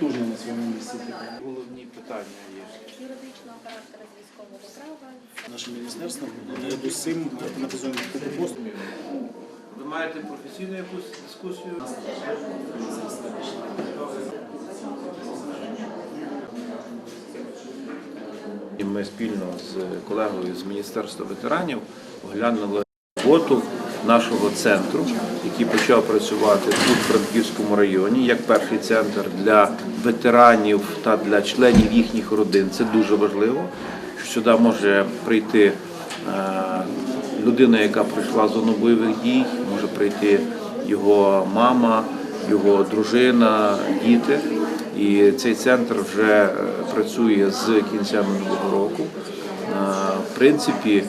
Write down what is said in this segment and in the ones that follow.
потужно на своєму місці. Головні питання є. юридичного характеру з військового права. Наше міністерство з цим автоматизуємо купу послуг. Ви маєте професійну якусь дискусію? Ми спільно з колегою з Міністерства ветеранів оглянули роботу нашого центру, який почав працювати тут, в Франківському районі, як перший центр для ветеранів та для членів їхніх родин. Це дуже важливо, що сюди може прийти е, людина, яка пройшла зону бойових дій, може прийти його мама, його дружина, діти. І цей центр вже е, працює з кінця минулого року. Е, В принципі,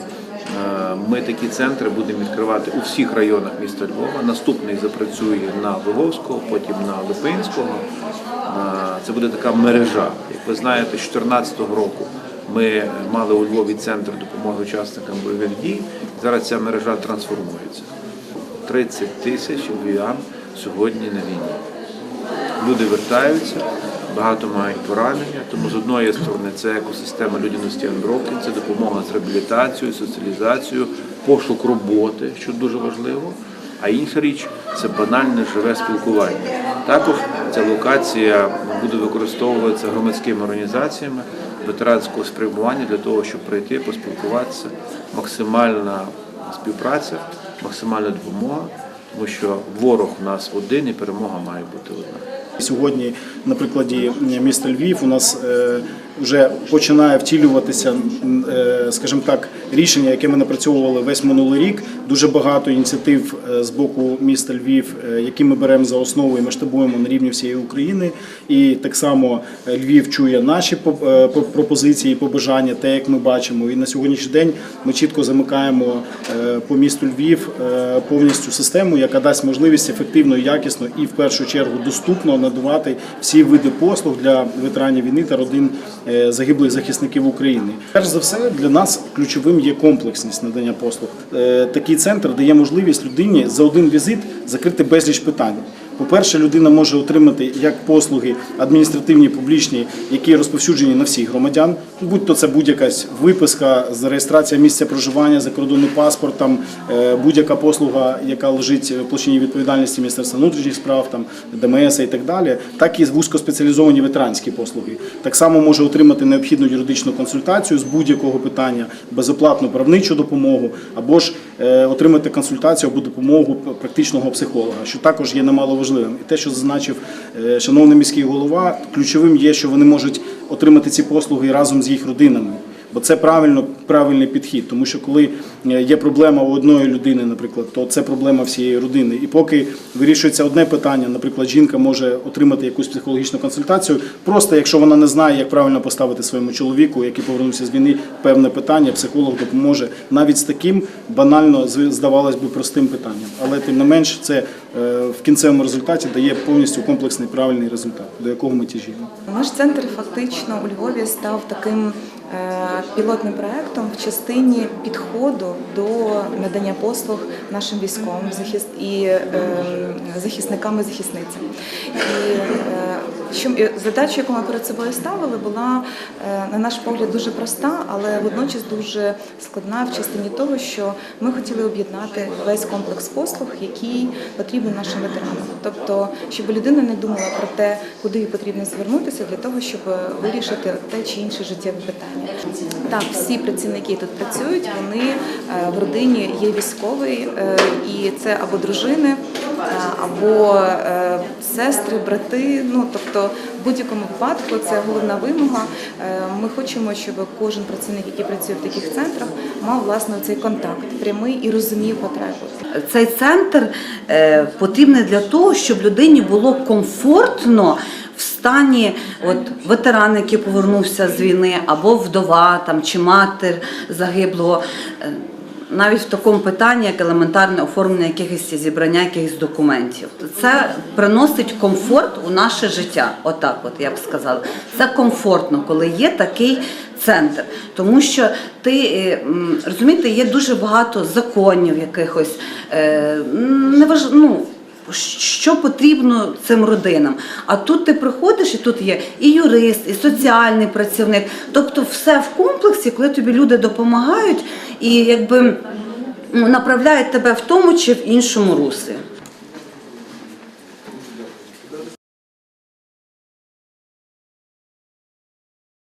ми такі центри будемо відкривати у всіх районах міста Львова. Наступний запрацює на Виговського, потім на Липинського. Е, Це буде така мережа. Як ви знаєте, з 2014 року ми мали у Львові центр допомоги учасникам бойових дій. Зараз ця мережа трансформується. 30 тисяч львів'ян сьогодні на війні. Люди вертаються, багато мають поранення. Тому з одної сторони це екосистема людяності Unbroken, це допомога з реабілітацією, соціалізацією, пошук роботи, що дуже важливо. А інша річ це банальне живе спілкування. Також ця локація буде використовуватися громадськими організаціями ветеранського спрямування для того, щоб прийти, поспілкуватися. Максимальна співпраця, максимальна допомога, тому що ворог у нас один і перемога має бути одна. Сьогодні, на прикладі міста Львів, у нас е, вже починає втілюватися, е, скажімо так, рішення, яке ми напрацьовували весь минулий рік. Дуже багато ініціатив е, з боку міста Львів, е, які ми беремо за основу і масштабуємо на рівні всієї України. І так само Львів чує наші пропозиції, побажання, те, як ми бачимо. І на сьогоднішній день ми чітко замикаємо по місту Львів повністю систему, яка дасть можливість ефективно, якісно і в першу чергу доступно надавати всі види послуг для ветеранів війни та родин загиблих захисників України. Перш за все, для нас ключовим є комплексність надання послуг. Е, Такий центр дає можливість людині за один візит закрити безліч питань. По-перше, людина може отримати як послуги адміністративні, публічні, які розповсюджені на всіх громадян, будь-то це будь-яка виписка реєстрація місця проживання, закордонний паспорт, е, будь-яка послуга, яка лежить в площині відповідальності Міністерства внутрішніх справ, ДМС і так далі, так і вузькоспеціалізовані ветеранські послуги. Так само може отримати необхідну юридичну консультацію з будь-якого питання, безоплатну правничу допомогу, або ж отримати консультацію або допомогу практичного психолога, що також є немало важливим. І те, що зазначив е, шановний міський голова, ключовим є, що вони можуть отримати ці послуги разом з їх родинами. Бо це правильно правильний підхід, тому що коли е, є проблема у одної людини, наприклад, то це проблема всієї родини. І поки вирішується одне питання, наприклад, жінка може отримати якусь психологічну консультацію, просто якщо вона не знає, як правильно поставити своєму чоловіку, який повернувся з війни, певне питання, психолог допоможе навіть з таким банально здавалось би простим питанням. Але тим не менш, це е, в кінцевому результаті дає повністю комплексний правильний результат, до якого ми тяжімо. Наш центр фактично у Львові став таким пілотним проектом в частині підходу до надання послуг нашим військовим захист і е, захисникам і захисницям. І е, що задача, яку ми перед собою ставили, була е, на наш погляд дуже проста, але водночас дуже складна в частині того, що ми хотіли об'єднати весь комплекс послуг, який потрібен нашим ветеранам. Тобто, щоб людина не думала про те, куди їй потрібно звернутися для того, щоб вирішити те чи інше життєве питання. Так, всі працівники тут працюють, вони е, в родині є військовий, е, і це або дружини, е, або е, сестри, брати. Ну тобто, в будь-якому випадку це головна вимога. Е, Ми хочемо, щоб кожен працівник, який працює в таких центрах, мав власне цей контакт прямий і розумів потребу. Цей центр е, потрібний для того, щоб людині було комфортно в стані от, ветеран, який повернувся з війни, або вдова там, чи матір загиблого. Навіть в такому питанні, як елементарне оформлення якихось зібрання якихось документів, це приносить комфорт у наше життя. Отак, от я б сказала. Це комфортно, коли є такий центр, тому що ти е, розумієте, є дуже багато законів якихось е, неваж... ну, що потрібно цим родинам. А тут ти приходиш, і тут є і юрист, і соціальний працівник. Тобто все в комплексі, коли тобі люди допомагають і якби ну, направляють тебе в тому чи в іншому руслі.